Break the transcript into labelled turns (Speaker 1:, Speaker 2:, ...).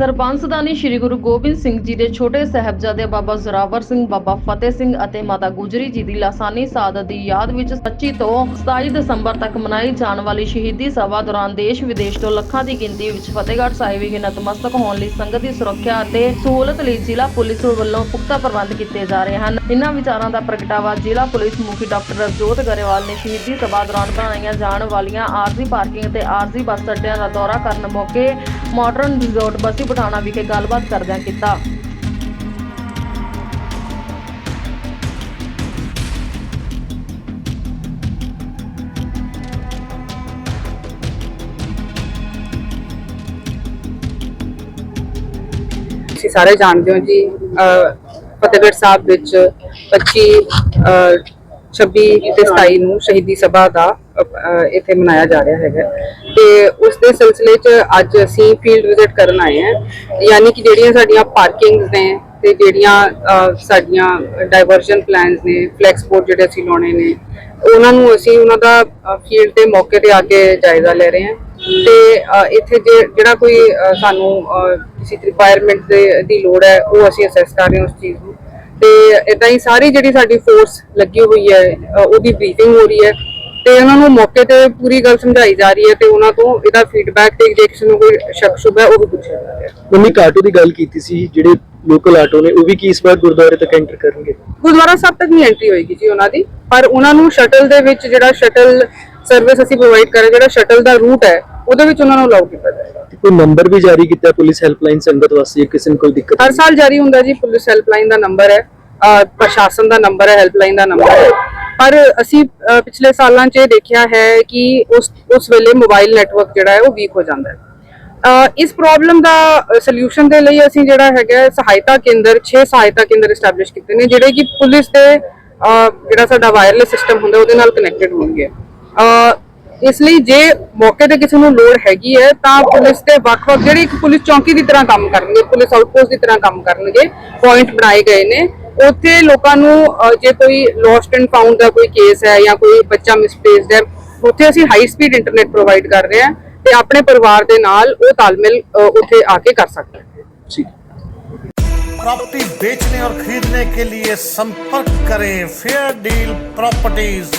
Speaker 1: ਸਰਬੰਸਦਾਨੀ ਸ੍ਰੀ ਗੁਰੂ ਗੋਬਿੰਦ ਸਿੰਘ ਜੀ ਦੇ ਛੋਟੇ ਸਾਹਿਬਜ਼ਾਦੇ ਬਾਬਾ ਜ਼ੋਰਾਵਰ ਸਿੰਘ, ਬਾਬਾ ਫਤਿਹ ਸਿੰਘ ਅਤੇ ਮਾਤਾ ਗੁਜਰੀ ਜੀ ਦੀ ਲਾਸਾਨੀ ਸਾਦਤ ਦੀ ਯਾਦ ਵਿੱਚ 25 ਤੋਂ 27 ਦਸੰਬਰ ਤੱਕ ਮਨਾਈ ਜਾਣ ਵਾਲੀ ਸ਼ਹੀਦੀ ਸਭਾ ਦੌਰਾਨ ਦੇਸ਼ ਵਿਦੇਸ਼ ਤੋਂ ਲੱਖਾਂ ਦੀ ਗਿਣਤੀ ਵਿੱਚ ਫਤਿਹਗੜ੍ਹ ਸਾਹਿਬ ਵਿਖੇ ਨਤਮਸਤਕ ਹੋਣ ਲਈ ਸੰਗਤ ਦੀ ਸੁਰੱਖਿਆ ਅਤੇ ਸਹੂਲਤ ਲਈ ਜ਼ਿਲ੍ਹਾ ਪੁਲਿਸ ਵੱਲੋਂ ਪੁਖਤਾ ਪ੍ਰਬੰਧ ਕੀਤੇ ਜਾ ਰਹੇ ਹਨ। ਇਨ੍ਹਾਂ ਵਿਚਾਰਾਂ ਦਾ ਪ੍ਰਗਟਾਵਾ ਜ਼ਿਲ੍ਹਾ ਪੁਲਿਸ ਮੁਖੀ ਡਾਕਟਰ ਰਜੋਤ ਗਰੇਵਾਲ ਨੇ ਸ਼ਹੀਦੀ ਸਭਾ ਦੌਰਾਨ ਬਣਾਈਆਂ ਜਾਣ ਵਾਲੀਆਂ ਆਰਜ਼ੀ ਪਾਰਕਿੰਗ ਅਤੇ ਆਰਜ਼ੀ ਬੱਸ ਅੱਡਿਆਂ ਦਾ ਦੌਰਾ ਕਰਨ ਮੌਕੇ ਮਾਡਰਨ ਰਿਜ਼ੋਰਟ ਬਸੀ ਪਠਾਣਾ ਵਿਖੇ ਗੱਲਬਾਤ ਕਰਦਿਆਂ ਕੀਤਾ।
Speaker 2: ਤੁਸੀਂ ਸਾਰੇ ਜਾਣਦੇ ਹੋ ਜੀ ਫਤਿਹਗੜ੍ਹ ਸਾਹਿਬ ਵਿੱਚ 25 26 ਤੇ 27 ਨੂੰ ਸ਼ਹੀਦੀ ਸਭਾ ਦਾ ਇੱਥੇ ਮਨਾਇਆ ਜਾ ਰਿਹਾ ਹੈਗਾ। ਤੇ ਉਸ ਦੇ ਸਿਲਸਿਲੇ 'ਚ ਅੱਜ ਅਸੀਂ ਫੀਲਡ ਵਿਜ਼ਿਟ ਕਰਨ ਆਏ ਹਾਂ। ਯਾਨੀ ਕਿ ਜਿਹੜੀਆਂ ਸਾਡੀਆਂ ਪਾਰਕਿੰਗਸ ਨੇ ਤੇ ਜਿਹੜੀਆਂ ਸਾਡੀਆਂ ਡਾਇਵਰਜਨ ਪਲਾਨਸ ਨੇ ਫਲੈਕਸ ਬੋਰਡ ਜਿਹੜੇ ਅਸੀਂ ਲਾਉਣੇ ਨੇ, ਉਹਨਾਂ ਨੂੰ ਅਸੀਂ ਉਹਨਾਂ ਦਾ ਫੀਲਡ ਤੇ ਮੌਕੇ ਤੇ ਆ ਕੇ ਜਾਇਜ਼ਾ ਲੈ ਰਹੇ ਹਾਂ। ਤੇ ਇੱਥੇ ਜੇ- ਜਿਹੜਾ ਕੋਈ ਸਾਨੂੰ ਕਿਸੇ ਰਿਕੁਆਇਰਮੈਂਟ ਦੇ, ਦੀ ਲੋੜ ਹੈ, ਉਹ ਅਸੀਂ ਅਸੈਸ ਕਰ ਰਹੇ ਹਾਂ ਉਸ ਚੀਜ਼ ਨੂੰ। ਤੇ ਇਦਾਂ ਹੀ ਸਾਰੀ ਜਿਹੜੀ ਸਾਡੀ ਫੋਰਸ ਲੱਗੀ ਹੋਈ ਹੈ ਉਹਦੀ ਬਰੀਫਿੰਗ ਹੋ ਰਹੀ ਹੈ ਤੇ ਉਹਨਾਂ ਨੂੰ ਮੌਕੇ ਤੇ ਪੂਰੀ ਗੱਲ ਸਮਝਾਈ ਜਾ ਰਹੀ ਹੈ ਤੇ ਉਹਨਾਂ ਤੋਂ ਇਹਦਾ ਫੀਡਬੈਕ ਤੇ ਜੇ ਕਿਸੇ ਨੂੰ ਕੋਈ ਸ਼ੱਕ ਸ਼ੁਬਾ ਉਹ ਵੀ ਪੁੱਛਿਆ ਜਾ ਰਿਹਾ ਹੈ।
Speaker 3: ਮੰਮੀ ਆਟੋ ਦੀ ਗੱਲ ਕੀਤੀ ਸੀ ਜਿਹੜੇ ਲੋਕਲ ਆਟੋ ਨੇ ਉਹ ਵੀ ਕੀ ਇਸ ਵਾਰ ਗੁਰਦੁਆਰੇ ਤੱਕ ਐਂਟਰ ਕਰਨਗੇ?
Speaker 2: ਗੁਰਦੁਆਰਾ ਸਾਹਿਬ ਤੱਕ ਨਹੀਂ ਐਂਟਰੀ ਹੋਏਗੀ ਜੀ ਉਹਨਾਂ ਦੀ ਪਰ ਉਹਨਾਂ ਨੂੰ ਸ਼ਟਲ ਦੇ ਵਿੱਚ ਜਿਹੜਾ ਸ਼ਟਲ ਸਰਵਿਸ ਅਸੀਂ ਪ੍ਰੋਵਾਈਡ ਕਰ ਰਹੇ ਜਿਹੜਾ ਸ਼ਟਲ ਦਾ ਰੂਟ ਹੈ ਉਹਦੇ ਵਿੱਚ ਉਹਨਾਂ ਨੂੰ ਅਲਾਉ ਕੀਤਾ ਜਾਏਗਾ।
Speaker 3: ਕੋਈ ਨੰਬਰ ਵੀ ਜਾਰੀ ਕੀਤਾ ਪੁਲਿਸ ਹੈਲਪਲਾਈਨ ਸੰਗਤ ਵਾਸਤੇ ਕਿਸੇ ਨੂੰ ਕੋਈ ਦਿੱਕਤ
Speaker 2: ਹਰ ਸਾਲ ਜਾਰੀ ਹੁੰਦਾ ਜੀ ਪੁਲਿਸ ਹੈਲਪਲਾਈਨ ਦਾ ਨੰਬਰ ਹੈ ਪ੍ਰਸ਼ਾਸਨ ਦਾ ਨੰਬਰ ਹੈ ਹੈਲਪਲਾਈਨ ਦਾ ਨੰਬਰ ਹੈ। ਪਰ ਅਸੀਂ ਪਿਛਲੇ ਸਾਲਾਂ 'ਚ ਇਹ ਦੇਖਿਆ ਹੈ ਕਿ ਉਸ ਉਸ ਵੇਲੇ ਮੋਬਾਈਲ ਨੈਟਵਰਕ ਜਿਹੜਾ ਹੈ ਉਹ ਵੀਕ ਹੋ ਜਾਂਦਾ ਹੈ। ਇਸ ਪ੍ਰੋਬਲਮ ਦਾ ਸੋਲੂਸ਼ਨ ਦੇ ਲਈ ਅਸੀਂ ਜਿਹੜਾ ਹੈਗਾ ਸਹਾਇਤਾ ਕੇਂਦਰ 6 ਸਹਾਇਤਾ ਕੇਂਦਰ ਐਸਟੈਬਲਿਸ਼ ਕੀਤੇ ਨੇ ਜਿਹੜੇ ਕਿ ਪੁਲਿਸ ਦੇ ਜਿਹੜਾ ਸਾਡਾ ਵਾਇਰਲੈਸ ਸਿਸਟਮ ਹੁੰਦਾ ਉਹਦੇ ਨਾਲ ਕਨੈਕਟਡ ਹੋਣਗੇ। ਇਸ ਲਈ ਜੇ ਮੌਕੇ ਤੇ ਕਿਸੇ ਨੂੰ ਲੋੜ ਹੈਗੀ ਹੈ ਤਾਂ ਪੁਲਿਸ ਦੇ ਵੱਖ-ਵੱਖ ਜਿਹੜੇ ਇੱਕ ਪੁਲਿਸ ਚੌਕੀ ਦੀ ਤਰ੍ਹਾਂ ਕੰਮ ਕਰਨਗੇ ਪੁਲਿਸ ਆਊਟਪੋਸਟ ਦੀ ਤਰ੍ਹਾਂ ਕੰਮ ਕਰਨਗੇ ਪੁਆਇੰਟ ਬਣਾਏ ਗਏ ਨੇ ਉੱਥੇ ਲੋਕਾਂ ਨੂੰ ਅਹ, ਜੇ ਕੋਈ ਲੋਸਟ ਐਂਡ ਫਾਊਂਡ ਦਾ ਕੋਈ ਕੇਸ ਹੈ ਜਾਂ ਕੋਈ ਬੱਚਾ ਮਿਸਪਲੇਸਡ ਹੈ ਉੱਥੇ ਅਸੀਂ ਹਾਈ ਸਪੀਡ ਇੰਟਰਨੈਟ ਪ੍ਰੋਵਾਈਡ ਕਰ ਰਹੇ ਹਾਂ ਤੇ ਆਪਣੇ ਪਰਿਵਾਰ ਦੇ ਨਾਲ ਉਹ ਤਾਲਮੇਲ ਅਹ, ਉੱਥੇ ਆ ਕੇ ਕਰ ਸਕਦੇ ਹਨ
Speaker 3: ਠੀਕ
Speaker 4: प्रॉपर्टी बेचने और खरीदने के लिए संपर्क करें फेयर डील प्रॉपर्टीज